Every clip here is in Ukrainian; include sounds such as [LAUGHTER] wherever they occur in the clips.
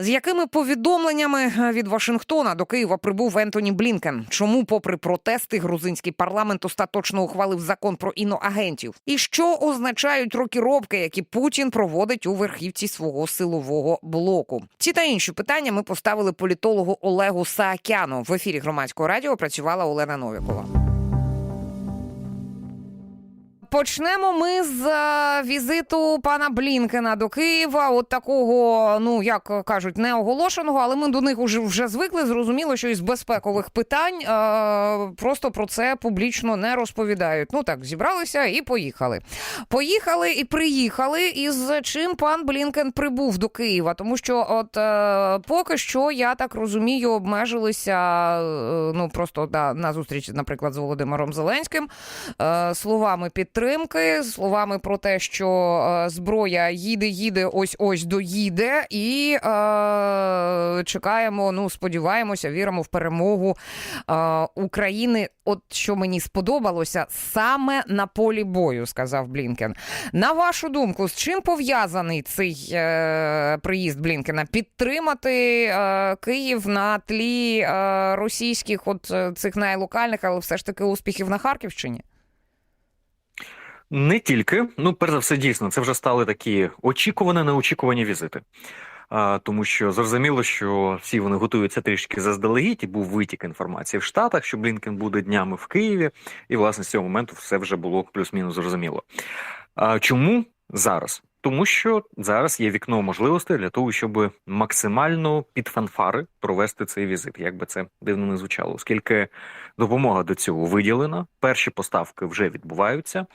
З якими повідомленнями е, від Вашингтона до Києва прибув Ентоні Блінкен? Чому, попри протести, грузинський парламент остаточно ухвалив закон про іноагентів? І що означають рокіровки, які Путін проводить у верхівці свого силового блоку? Ці та інші питання ми поставили політологу Олегу Саакяну. В ефірі громадського радіо працювала Олена Новікова. Почнемо ми з е, візиту пана Блінкена до Києва. От такого, ну як кажуть, не оголошеного, але ми до них уже вже звикли. Зрозуміло, що із безпекових питань е, просто про це публічно не розповідають. Ну так, зібралися і поїхали. Поїхали і приїхали. Із чим пан Блінкен прибув до Києва, тому що, от е, поки що, я так розумію, обмежилися е, ну просто да, на зустріч, наприклад, з Володимиром Зеленським е, словами підтримки, словами про те, що е, зброя їде, їде, ось ось доїде, і е, чекаємо. Ну сподіваємося, віримо в перемогу е, України. От що мені сподобалося саме на полі бою, сказав Блінкен. На вашу думку, з чим пов'язаний цей е, приїзд Блінкена? Підтримати е, Київ на тлі е, російських, от е, цих найлокальних, але все ж таки успіхів на Харківщині? Не тільки, ну перш за все, дійсно, це вже стали такі очікувані, неочікувані візити. А, тому що зрозуміло, що всі вони готуються трішки заздалегідь, і був витік інформації в Штатах, що Блінкен буде днями в Києві, і власне з цього моменту все вже було плюс-мінус зрозуміло. А чому зараз? Тому що зараз є вікно можливостей для того, щоб максимально під фанфари провести цей візит, як би це дивно не звучало, оскільки допомога до цього виділена, перші поставки вже відбуваються.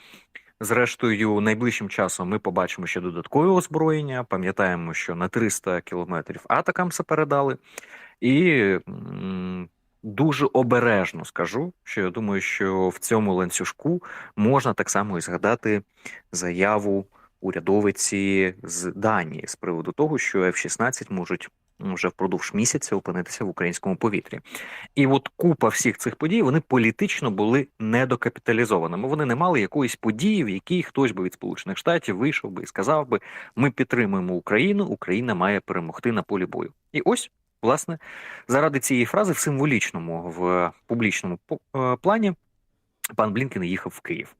Зрештою, найближчим часом ми побачимо ще додаткове озброєння. Пам'ятаємо, що на 300 кілометрів Атакамса передали, і дуже обережно скажу, що я думаю, що в цьому ланцюжку можна так само і згадати заяву урядовиці з Данії з приводу того, що F-16 можуть вже впродовж місяця опинитися в українському повітрі. І от купа всіх цих подій вони політично були недокапіталізованими. Вони не мали якоїсь події, в якій хтось би від Сполучених Штатів вийшов би і сказав би: ми підтримуємо Україну, Україна має перемогти на полі бою. І ось. Власне, заради цієї фрази в символічному в публічному е, плані пан Блінкен їхав в Київ.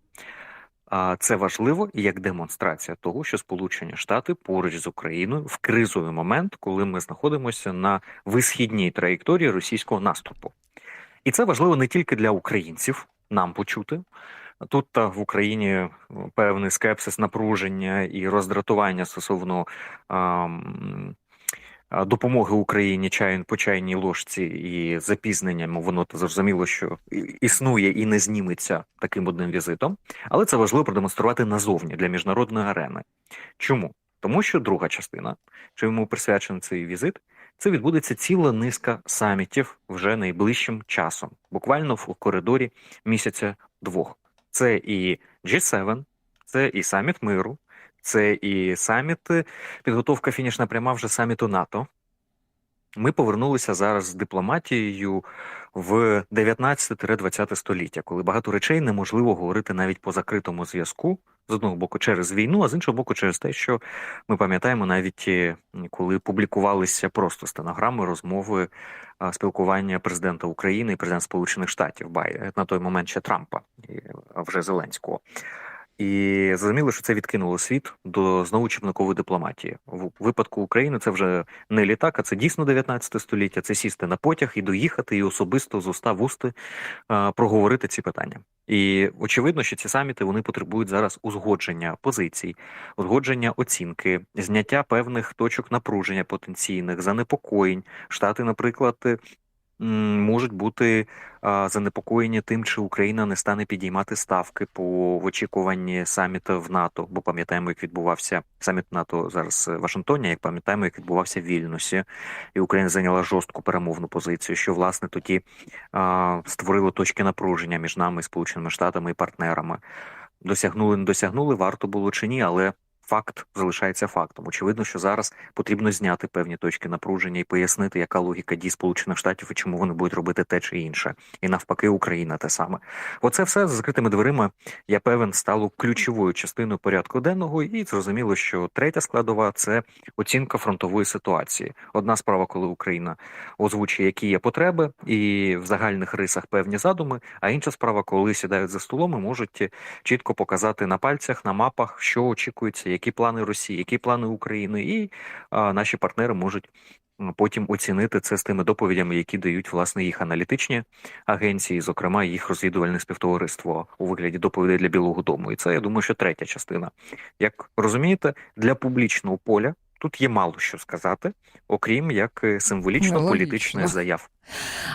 А це важливо як демонстрація того, що Сполучені Штати поруч з Україною в кризовий момент, коли ми знаходимося на висхідній траєкторії російського наступу. І це важливо не тільки для українців, нам почути. Тут та в Україні е, певний скепсис, напруження і роздратування стосовно а, допомоги Україні чайн по чайній ложці і запізненням, воно зрозуміло, що існує і не зніметься таким одним візитом. Але це важливо продемонструвати назовні для міжнародної арени. Чому? Тому що друга частина, що йому присвячений цей візит, це відбудеться ціла низка самітів вже найближчим часом, буквально в коридорі місяця двох. Це і G7, це і саміт миру, це і саміт, е, підготовка фінішна пряма вже саміту НАТО. Ми повернулися зараз з дипломатією в 19-20 століття, коли багато речей неможливо говорити навіть по закритому зв'язку, з одного боку через війну, а з іншого боку, через те, що ми пам'ятаємо навіть е, коли публікувалися просто стенограми розмови спілкування президента України і президента Сполучених Штатів Бай на той момент ще Трампа, і, вже Зеленського. І зрозуміло, що це відкинуло світ до знову човникової дипломатії. В випадку України це вже не літак, а це дійсно 19 століття. Це сісти на потяг і доїхати, і особисто з уста в усти проговорити ці питання. І очевидно, що ці саміти вони потребують зараз узгодження позицій, узгодження оцінки, зняття певних точок напруження потенційних, занепокоєнь. Штати, наприклад, можуть бути занепокоєні тим, чи Україна не стане підіймати ставки по в очікуванні саміту в НАТО. Бо пам'ятаємо, як відбувався саміт НАТО зараз в Вашингтоні. Як пам'ятаємо, як відбувався в Вільнюсі, і Україна зайняла жорстку перемовну позицію, що власне тоді а, створило точки напруження між нами, Сполученими Штатами і партнерами. Досягнули, не досягнули, варто було чи ні, але факт залишається фактом. Очевидно, що зараз потрібно зняти певні точки напруження і пояснити, яка логіка дій Сполучених Штатів і чому вони будуть робити те чи інше, і навпаки, Україна те саме. Оце все за закритими дверима. Я певен стало ключовою частиною порядку денного, і зрозуміло, що третя складова це оцінка фронтової ситуації. Одна справа, коли Україна озвучує, які є потреби, і в загальних рисах певні задуми. А інша справа, коли сідають за столом і можуть чітко показати на пальцях, на мапах, що очікується, які плани Росії, які плани України, і а, наші партнери можуть потім оцінити це з тими доповідями, які дають власне їх аналітичні агенції, зокрема їх розвідувальне співтовариство у вигляді доповідей для Білого Дому. І це я думаю, що третя частина. Як розумієте, для публічного поля тут є мало що сказати, окрім як е, символічно-політичних заяв.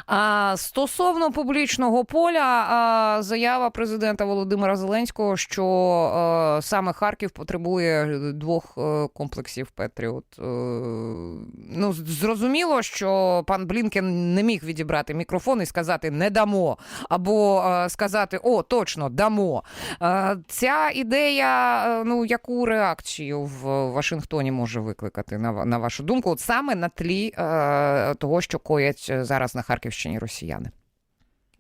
А стосовно публічного поля, а, заява президента Володимира Зеленського, що е, саме Харків потребує двох е, комплексів Петріот. Ну, зрозуміло, що пан Блінкен не міг відібрати мікрофон і сказати не дамо, або е, сказати о, точно дамо. Е, ця ідея, ну яку реакцію в Вашингтоні може викликати на, на вашу думку, от саме на тлі е, того, що коять е, зараз на Харківщині росіяни?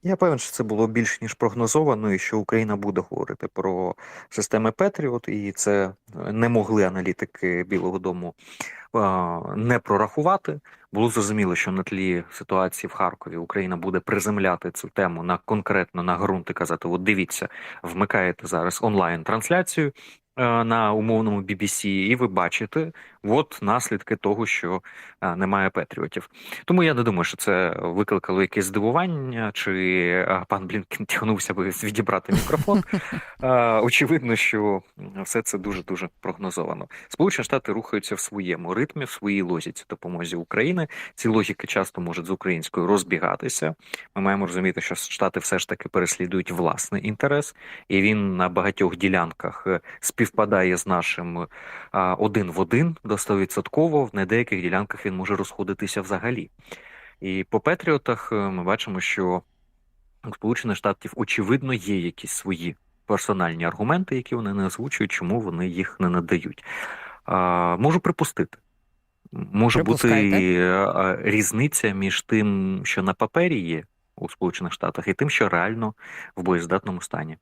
Я певен, що це було більш ніж прогнозовано, і що Україна буде говорити про системи Петріот, і це е, не могли аналітики Білого Дому е, не прорахувати. Було зрозуміло, що на тлі ситуації в Харкові Україна буде приземляти цю тему на конкретно на ґрунт і казати: от дивіться, вмикаєте зараз онлайн трансляцію на умовному BBC, і ви бачите от наслідки того, що е, немає Петріотів. Тому я не думаю, що це викликало якесь здивування, чи е, пан Блінкен тягнувся би відібрати мікрофон. [LAUGHS] Е, Очевидно, що все це дуже дуже прогнозовано. Сполучені Штати рухаються в своєму ритмі, в своїй логіці допомозі України. Ці логіки часто можуть з українською розбігатися. Ми маємо розуміти, що Штати все ж таки переслідують власний інтерес, і він на багатьох ділянках е, співпадає з нашим е, один в один до 100%, На деяких ділянках він може розходитися взагалі. І по Петріотах е, ми бачимо, що у Сполучених Штатів очевидно є якісь свої персональні аргументи, які вони не озвучують, чому вони їх не надають. А, можу припустити. Може бути е, різниця між тим, що на папері є у Сполучених Штатах, і тим, що реально в боєздатному стані.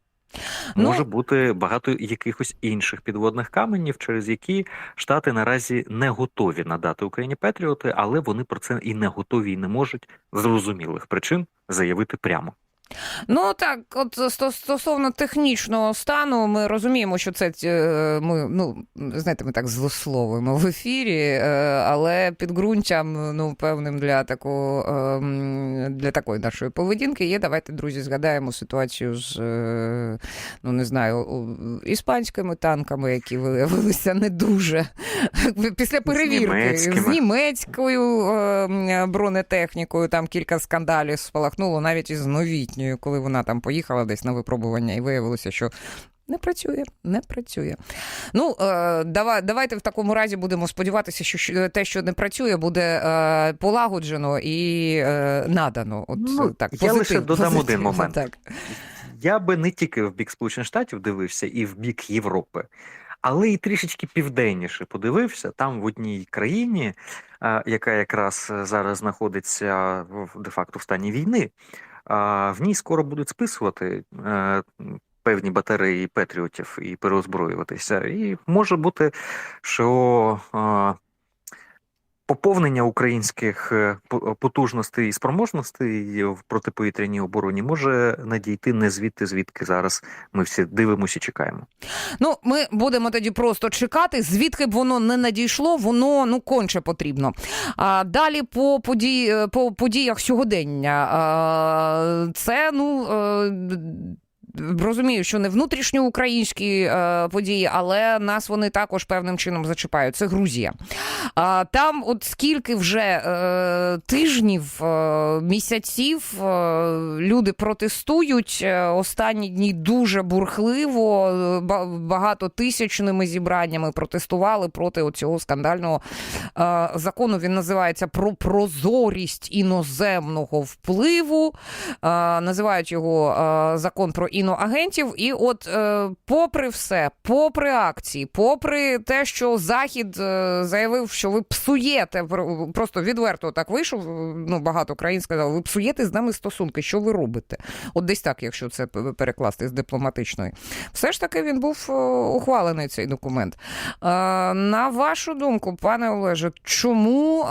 Ну- Може бути багато якихось інших підводних каменів, через які Штати наразі не готові надати Україні Петріоти, але вони про це і не готові, і не можуть зрозумілих причин заявити прямо. Ну так, от стосовно технічного стану, ми розуміємо, що це е, ми ну знаєте, ми так злословимо в ефірі, е, але підґрунтям ну певним для такого ем, для такої нашої поведінки є. Давайте, друзі, згадаємо ситуацію з е, ну не знаю, іспанськими танками, які виявилися не дуже після перевірки німецькими. з німецькою е, бронетехнікою. Там кілька скандалів спалахнуло навіть із новітньою, коли вона там поїхала десь на випробування, і виявилося, що. Не працює, не працює. Ну, е, давай, давайте в такому разі будемо сподіватися, що те, що не працює, буде е, полагоджено і е, надано. От Ну, так, я лише додам один момент. Так. Я би не тільки в бік Сполучених Штатів дивився, і в бік Європи, але і трішечки південніше подивився. Там в одній країні, яка якраз зараз знаходиться в де-факто в стані війни, в ній скоро будуть списувати. е, Певні батареї Петріотів і переозброюватися. І може бути, що а, поповнення українських е, потужностей і спроможностей в протиповітряній обороні може надійти не звідти, звідки зараз ми всі дивимося і чекаємо. Ну, ми будемо тоді просто чекати, звідки б воно не надійшло, воно ну конче потрібно. А далі по події, по подіях сьогодення. Це ну. Розумію, що не внутрішньоукраїнські е, події, але нас вони також певним чином зачіпають. Це Грузія. А там, от скільки вже е, тижнів, е, місяців люди протестують. Останні дні дуже бурхливо, ба- багатотисячними зібраннями протестували проти цього скандального закону. Він називається про прозорість іноземного впливу. Називають його закон про іноземний іноагентів. І от, е, попри все, попри акції, попри те, що Захід е, заявив, що ви псуєте, про- просто відверто так вийшов. е, Ну, багато країн сказали, ви псуєте з нами стосунки. Що ви робите? От десь так, якщо це перекласти з дипломатичної. Все ж таки він був е, ухвалений цей документ. Е, На вашу думку, пане Олеже, чому е,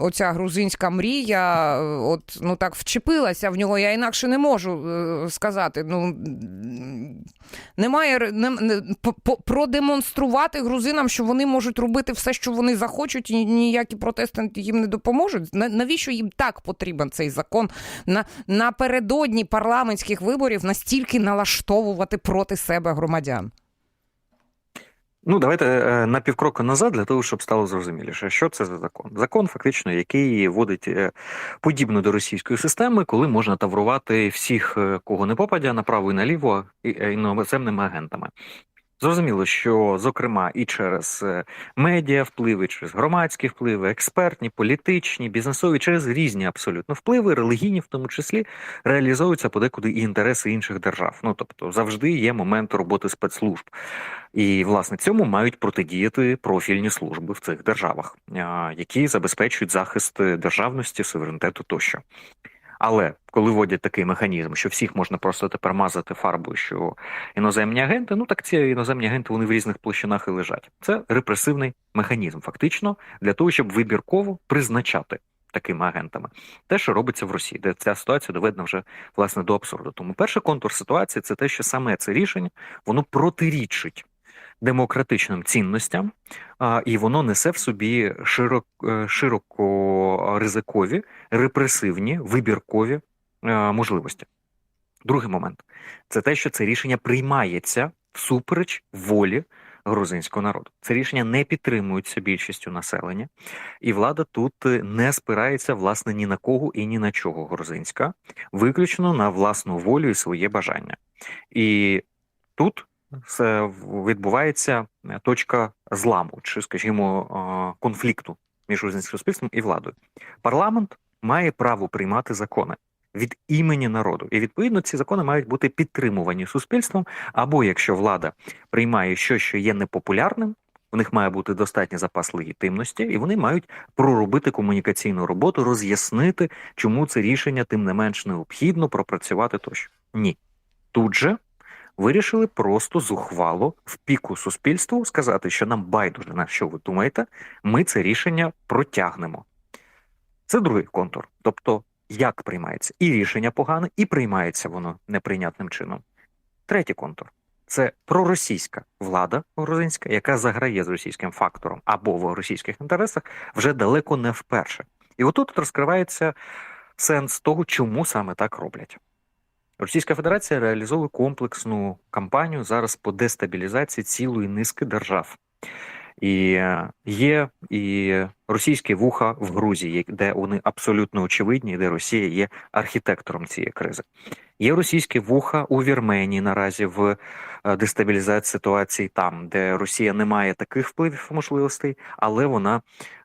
оця грузинська мрія, е, от ну так вчепилася в нього? Я інакше не можу е, сказати. Ну немає не, продемонструвати грузинам, що вони можуть робити все, що вони захочуть, і ніякі протести їм не допоможуть. Навіщо їм так потрібен цей закон на напередодні парламентських виборів настільки налаштовувати проти себе громадян? Ну, давайте е, на півкроку назад для того, щоб стало зрозуміліше, що це за закон. Закон, фактично, який вводить е, подібно до російської системи, коли можна таврувати всіх, е, кого не попадя, направо і наліво іноземними агентами. Зрозуміло, що зокрема і через е, медіа впливи, через громадські впливи, експертні, політичні, бізнесові, через різні абсолютно впливи, релігійні в тому числі, реалізовуються подекуди і інтереси інших держав. Ну тобто завжди є момент роботи спецслужб. І власне цьому мають протидіяти профільні служби в цих державах, які забезпечують захист державності, суверенітету тощо. Але коли вводять такий механізм, що всіх можна просто тепер мазати фарбою, що іноземні агенти, ну так ці іноземні агенти вони в різних площинах і лежать. Це репресивний механізм, фактично, для того, щоб вибірково призначати такими агентами. Те, що робиться в Росії, де ця ситуація доведена вже власне до абсурду. Тому перший контур ситуації це те, що саме це рішення воно протирічить демократичним цінностям, і воно несе в собі широк, е, широко ризикові, репресивні, вибіркові е, можливості. Другий момент це те, що це рішення приймається всупереч волі грузинського народу. Це рішення не підтримується більшістю населення, і влада тут е, не спирається власне ні на кого і ні на чого грузинська, виключно на власну волю і своє бажання. І тут відбувається е, точка зламу, чи, скажімо, е, конфлікту між грузинським суспільством і владою. Парламент має право приймати закони від імені народу, і відповідно ці закони мають бути підтримувані суспільством. Або якщо влада приймає щось, що є непопулярним, у них має бути достатній запас легітимності, і вони мають проробити комунікаційну роботу, роз'яснити, чому це рішення тим не менш необхідно пропрацювати тощо. Ні, тут же вирішили просто зухвало в піку суспільству сказати, що нам байдуже на що ви думаєте, ми це рішення протягнемо. Це другий контур. Тобто, як приймається і рішення погане, і приймається воно неприйнятним чином. Третій контур це проросійська влада грузинська, яка заграє з російським фактором або в російських інтересах вже далеко не вперше. І отут розкривається сенс того, чому саме так роблять. Російська Федерація реалізовує комплексну кампанію зараз по дестабілізації цілої низки держав. І е, є і російські вуха в Грузії, де вони абсолютно очевидні, де Росія є архітектором цієї кризи. Є російські вуха у Вірменії наразі в е, дестабілізації ситуації там, де Росія не має таких впливів можливостей, але вона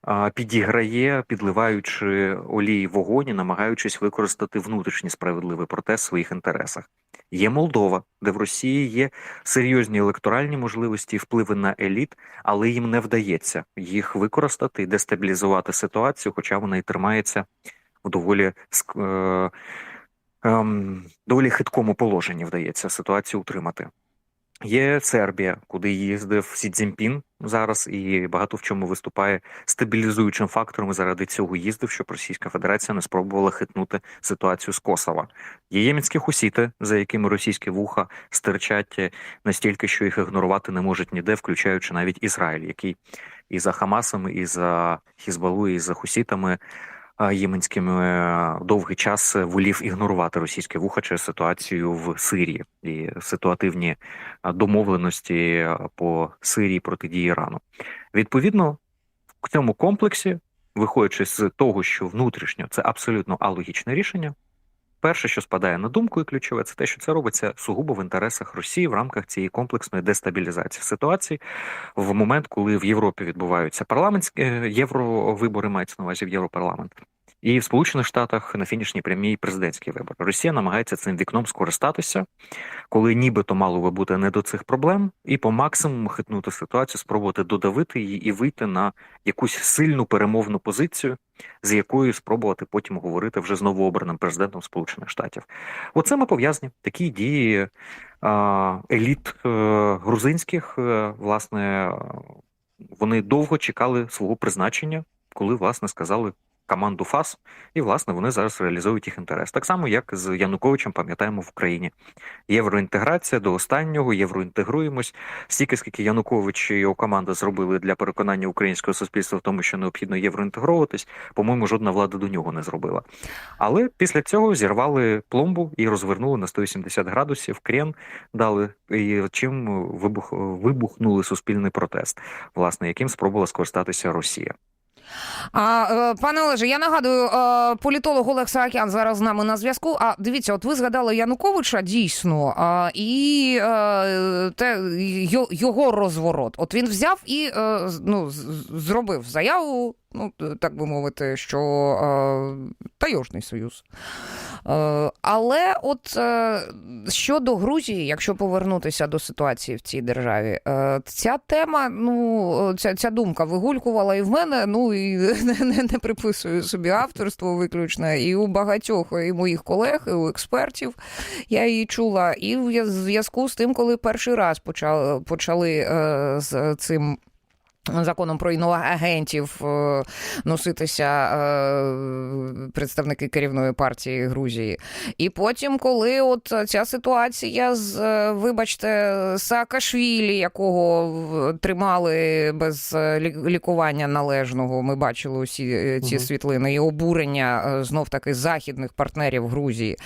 е, підіграє, підливаючи олії в вогонь, намагаючись використати внутрішній справедливий протест в своїх інтересах. Є Молдова, де в Росії є серйозні електоральні можливості впливи на еліт, але їм не вдається їх використати і дестабілізувати ситуацію, хоча вона і тримається в доволі е, е, доволі хиткому положенні вдається ситуацію утримати. Є Сербія, куди їздив Сі Цзіньпін зараз, і багато в чому виступає стабілізуючим фактором. Заради цього їздив, щоб Російська Федерація не спробувала хитнути ситуацію з Косова. Є ємінські хусіти, за якими російські вуха стирчать е, настільки, що їх ігнорувати не можуть ніде, включаючи навіть Ізраїль, який і за Хамасом, і за Хізбалу, і за хусітами а, єменськими е, довгий час волів ігнорувати російське вуха через ситуацію в Сирії і ситуативні домовленості по Сирії протидії Ірану. Відповідно, в цьому комплексі, виходячи з того, що внутрішньо це абсолютно алогічне рішення. Перше, що спадає на думку, і ключове, це те, що це робиться сугубо в інтересах Росії в рамках цієї комплексної дестабілізації ситуації в момент, коли в Європі відбуваються парламентські е, євровибори, мається на увазі в Європарламент. І в Сполучених Штатах на фінішній прямій президентський вибор. Росія намагається цим вікном скористатися, коли нібито мало би бути не до цих проблем, і по максимуму хитнути ситуацію, спробувати додавити її і вийти на якусь сильну перемовну позицію, з якою спробувати потім говорити вже з новообраним президентом Сполучених Штатів. Оце ми пов'язані такі дії еліт е, грузинських, е, власне, е, вони довго чекали свого призначення, коли власне сказали команду ФАС, і власне вони зараз реалізують їх інтерес. Так само, як з Януковичем, пам'ятаємо в Україні. Євроінтеграція до останнього, євроінтегруємось. Стільки, скільки Янукович і його команда зробили для переконання українського суспільства в тому, що необхідно євроінтегровуватись, по-моєму, жодна влада до нього не зробила. Але після цього зірвали пломбу і розвернули на 180 градусів, крен дали, і чим вибух, вибухнули суспільний протест, власне, яким спробувала скористатися Росія. А е, пане Олеже, я нагадую, е, політолог Олег Саакян зараз з нами на зв'язку. А дивіться, от ви згадали Януковича дійсно, і е, те його розворот. От він взяв і ну, зробив заяву. Ну, так би мовити, що е, тайожний союз. Е, але от е, щодо Грузії, якщо повернутися до ситуації в цій державі, е, ця тема, ну ця, ця думка вигулькувала і в мене. Ну і не, не, не приписую собі авторство виключно, і у багатьох і моїх колег, і у експертів я її чула. І в зв'язку з тим, коли перший раз почали, почали е, з цим. Законом про іноагентів е, носитися е, представники керівної партії Грузії. І потім, коли от ця ситуація з, е, вибачте, Саакашвілі, якого тримали без лікування належного, ми бачили усі ці Мгм. світлини, і обурення знов таки західних партнерів Грузії.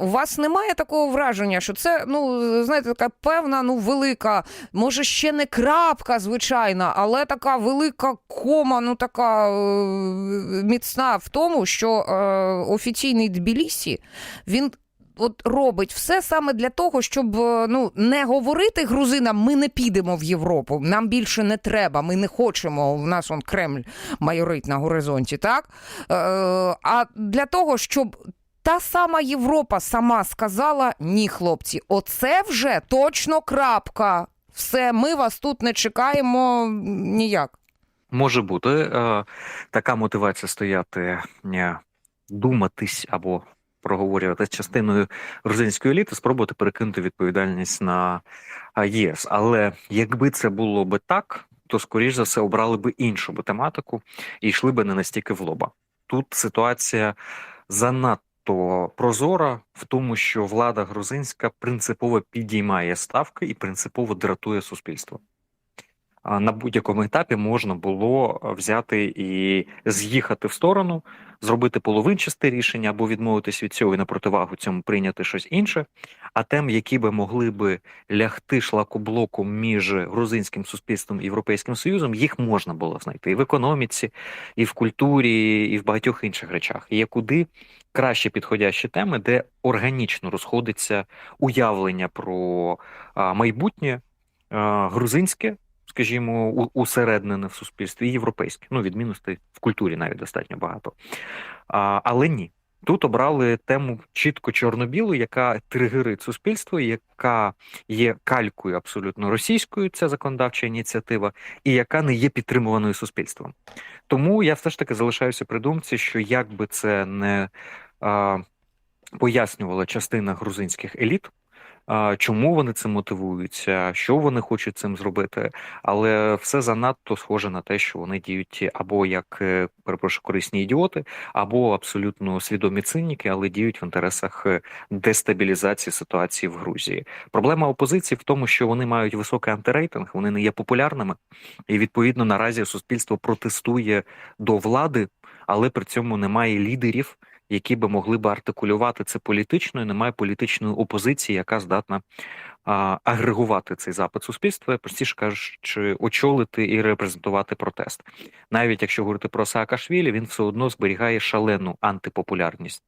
У вас немає такого враження, що це, ну, знаєте, така певна, ну, велика, може, ще не крапка, звичайна, але така велика кома, ну така е, міцна в тому, що е, офіційний Тбілісі, він. От робить все саме для того, щоб е, ну не говорити грузинам, ми не підемо в Європу, нам більше не треба, ми не хочемо. У нас он Кремль майорить на горизонті, так? Е, а для того, щоб та сама Європа сама сказала: ні, хлопці, оце вже точно крапка. Все, ми вас тут не чекаємо ніяк. Може бути е, така мотивація стояти, е, думатись або проговорювати з частиною грузинської еліти, спробувати перекинути відповідальність на е, ЄС. Але якби це було би так, то скоріш за все обрали би іншу би тематику і йшли би не настільки в лоба. Тут ситуація занадто прозора в тому, що влада грузинська принципово підіймає ставки і принципово дратує суспільство. На будь-якому етапі можна було взяти і з'їхати в сторону, зробити половинчасте рішення або відмовитись від цього і на противагу цьому прийняти щось інше. А тем, які би могли би лягти шлакоблоком між грузинським суспільством і європейським союзом, їх можна було знайти і в економіці, і в культурі, і в багатьох інших речах. І Є куди краще підходящі теми, де органічно розходиться уявлення про майбутнє грузинське скажімо, усереднене в суспільстві, і європейське. Ну, відмінностей в культурі навіть достатньо багато. А, але ні. Тут обрали тему чітко чорно-білу, яка тригерить суспільство, яка є калькою абсолютно російською, ця законодавча ініціатива, і яка не є підтримуваною суспільством. Тому я все ж таки залишаюся при думці, що як би це не а, пояснювала частина грузинських еліт, чому вони цим мотивуються, що вони хочуть цим зробити, але все занадто схоже на те, що вони діють або як е, перепрошую, корисні ідіоти, або абсолютно свідомі циніки, але діють в інтересах е, дестабілізації ситуації в Грузії. Проблема опозиції в тому, що вони мають високий антирейтинг, вони не є популярними, і відповідно наразі суспільство протестує до влади, але при цьому немає лідерів які би могли би артикулювати це політично, і немає політичної опозиції, яка здатна а, агрегувати цей запит суспільства, простіше кажучи, очолити і репрезентувати протест. Навіть якщо говорити про Саакашвілі, він все одно зберігає шалену антипопулярність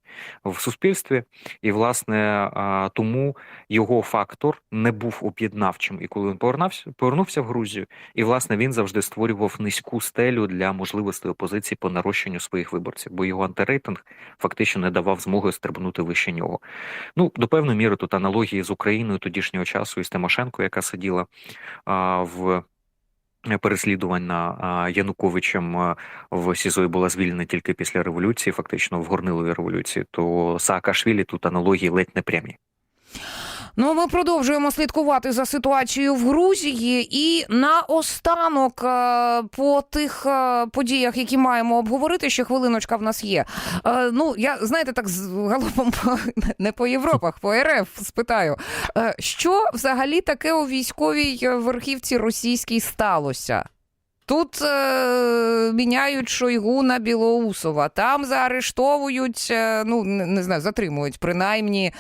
в суспільстві, і власне а, тому його фактор не був об'єднавчим. І коли він повернувся, повернувся в Грузію, і власне він завжди створював низьку стелю для можливостей опозиції по нарощенню своїх виборців, бо його антирейтинг фактично не давав змоги стрибнути вище нього. Ну до певної міри тут аналогії з Україною тодішнього часу і з Тимошенко, яка сиділа в. Переслідування Януковичем в СІЗО і була звільнена тільки після революції, фактично в горниловій революції. То Саакашвілі тут аналогії ледь не прямі. Ну, ми продовжуємо слідкувати за ситуацією в Грузії. І наостанок е, по тих е, подіях, які маємо обговорити, ще хвилиночка в нас є. Е, Ну, я знаєте, так з галопом [LAUGHS] не по Європах, по РФ спитаю. Що взагалі таке у військовій верхівці російській сталося? Тут е, міняють Шойгу на Білоусова, там заарештовують, е, ну не, знаю, затримують принаймні е,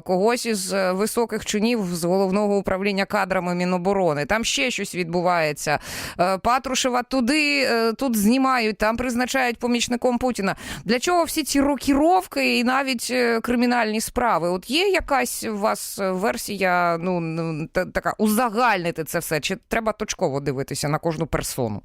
когось із високих чинів з головного управління кадрами Міноборони. Там ще щось відбувається. Е, Патрушева туди е, тут знімають, там призначають помічником Путіна. Для чого всі ці рокіровки і навіть е, кримінальні справи? От є якась у вас версія, ну, та- така узагальнити це все? Чи треба точково дивитися на кожну персону?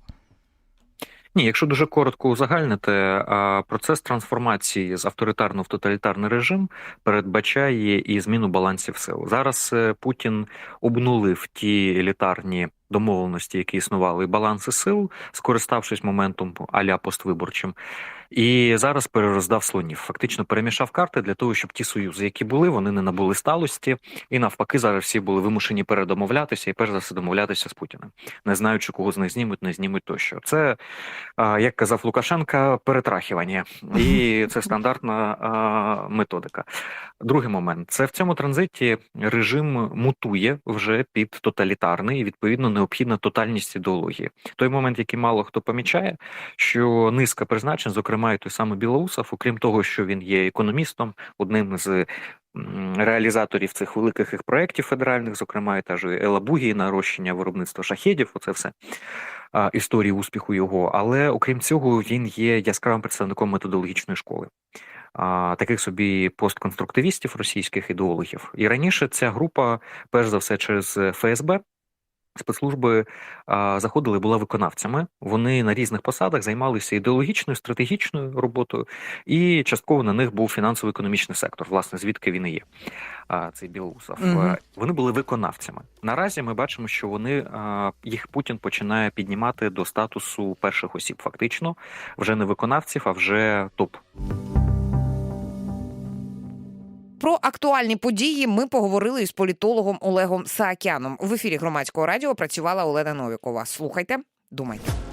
Ні, якщо дуже коротко узагальнити, процес трансформації з авторитарного в тоталітарний режим передбачає і зміну балансів сил. Зараз е, Путін обнулив ті елітарні домовленості, які існували, і баланси сил, скориставшись моментом аля поствиборчим. І зараз перероздав слонів. Фактично перемішав карти для того, щоб ті союзи, які були, вони не набули сталості, і навпаки, зараз всі були вимушені передомовлятися і перш за все домовлятися з Путіним, не знаючи, кого з них знімуть, не знімуть тощо. Це як казав Лукашенка, перетрахування, і [LAUGHS] це стандартна методика. Другий момент це в цьому транзиті режим мутує вже під тоталітарний, і відповідно необхідна тотальність ідеології. Той момент, який мало хто помічає, що низка призначень, зокрема і той самий Білоусов, окрім того, що він є економістом, одним з реалізаторів цих великих їх проєктів федеральних, зокрема і та ж Елабугі, нарощення виробництва шахедів, оце все історії успіху його. Але окрім цього, він є яскравим представником методологічної школи. Таких собі постконструктивістів російських ідеологів. І раніше ця група, перш за все, через ФСБ, спецслужби а, заходили, була виконавцями. Вони на різних посадах займалися ідеологічною, стратегічною роботою, і частково на них був фінансово-економічний сектор, власне, звідки він і є. А, цей Білоусов. Е, Вони були виконавцями. Наразі ми бачимо, що вони а, їх Путін починає піднімати до статусу перших осіб, фактично, вже не виконавців, а вже топ Про актуальні події ми поговорили із політологом Олегом Саакяном. В ефірі громадського радіо працювала Олена Новікова. Слухайте, думайте.